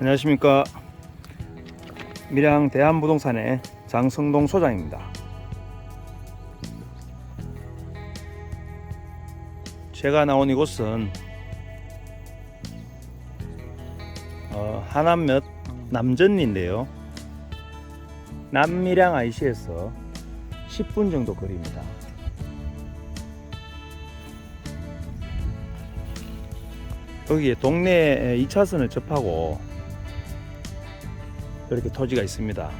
안녕하십니까. 밀양 대한부동산의 장성동 소장입니다. 제가 나온 이곳은 어, 하남몇 남전리인데요. 남밀양 IC에서 10분 정도 거리입니다. 여기에 동네 2차선을 접하고 이렇게 토지가 있습니다.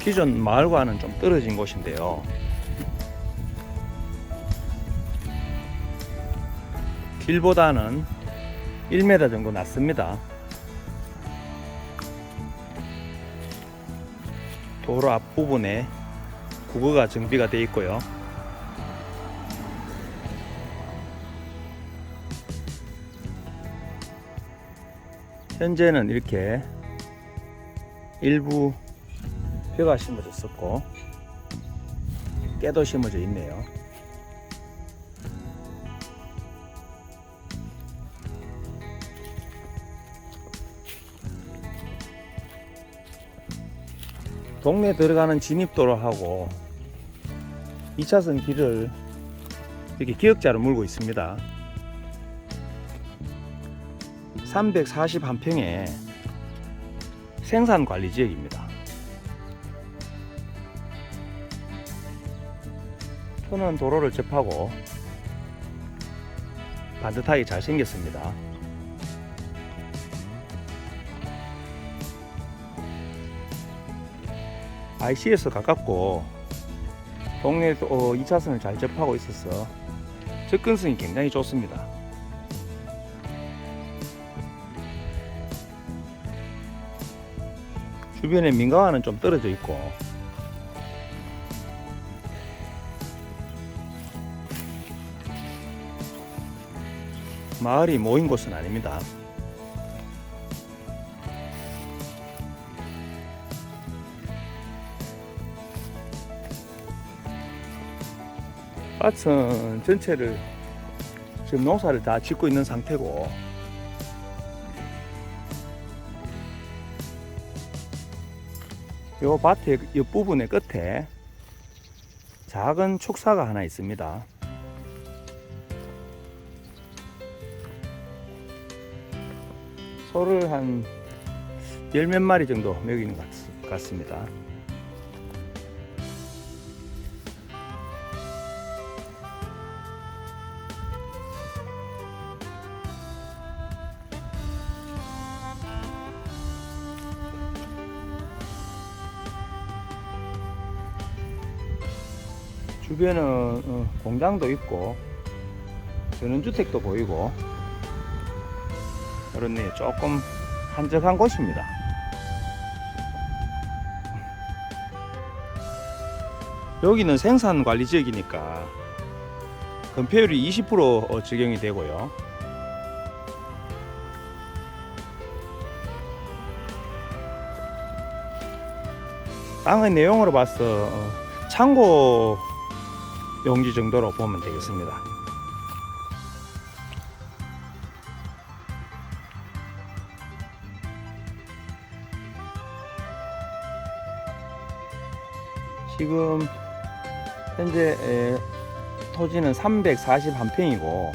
기존 마을과는 좀 떨어진 곳인데요. 길보다는 1m 정도 낮습니다. 도로 앞부분에 구거가 정비가 되어 있고요. 현재는 이렇게 일부 벼가 심어졌었고 깨도 심어져 있네요. 동네 들어가는 진입도로하고 2차선 길을 이렇게 기역자로 물고 있습니다. 341평의 생산 관리 지역입니다. 터는 도로를 접하고 반듯하게 잘 생겼습니다. IC에서 가깝고 동네에서 어, 2차선을 잘 접하고 있어서 접근성이 굉장히 좋습니다. 주변에 민가와는 좀 떨어져 있고 마을이 모인 곳은 아닙니다. 밭은 전체를 지금 농사를 다 짓고 있는 상태고 요 밭의 옆부분의 끝에 작은 축사가 하나 있습니다. 소를 한 열 몇 마리 정도 먹이는 것 같- 같습니다. 주변은 어, 공장도 있고 전원주택도 보이고 그렇네요 조금 한적한 곳입니다. 여기는 생산관리 지역이니까 건폐율이 20% 어, 적용이 되고요. 땅의 내용으로 봐서 어, 창고 용지 정도로 보면 되겠습니다. 지금 현재 에, 토지는 341평이고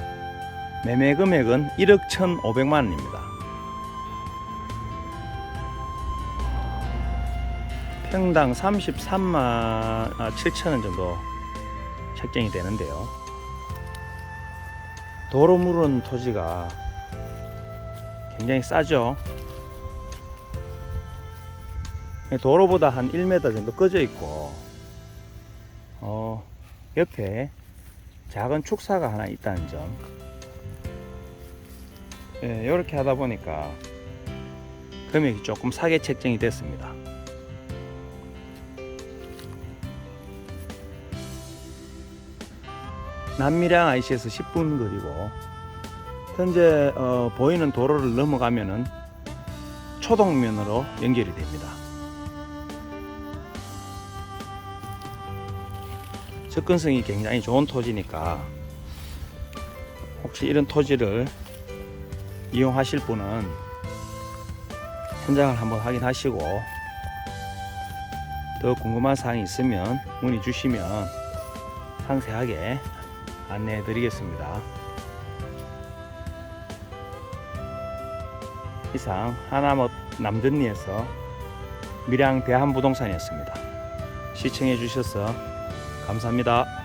매매 금액은 1억 1,500만 원입니다. 평당 33만 7천 원 정도 책정이 되는데요. 도로 물은 토지가 굉장히 싸죠. 도로보다 한 1m 정도 꺼져 있고, 어, 옆에 작은 축사가 하나 있다는 점. 예, 이렇게 하다 보니까 금액이 조금 사게 책정이 됐습니다. 남미량 IC에서 10분 거리고 현재 어, 보이는 도로를 넘어가면은 초동면으로 연결이 됩니다. 접근성이 굉장히 좋은 토지니까 혹시 이런 토지를 이용하실 분은 현장을 한번 확인하시고 더 궁금한 사항이 있으면 문의 주시면 상세하게 안내해 드리겠습니다. 이상 하나못 남든리에서 밀양 대한부동산이었습니다. 시청해 주셔서 감사합니다.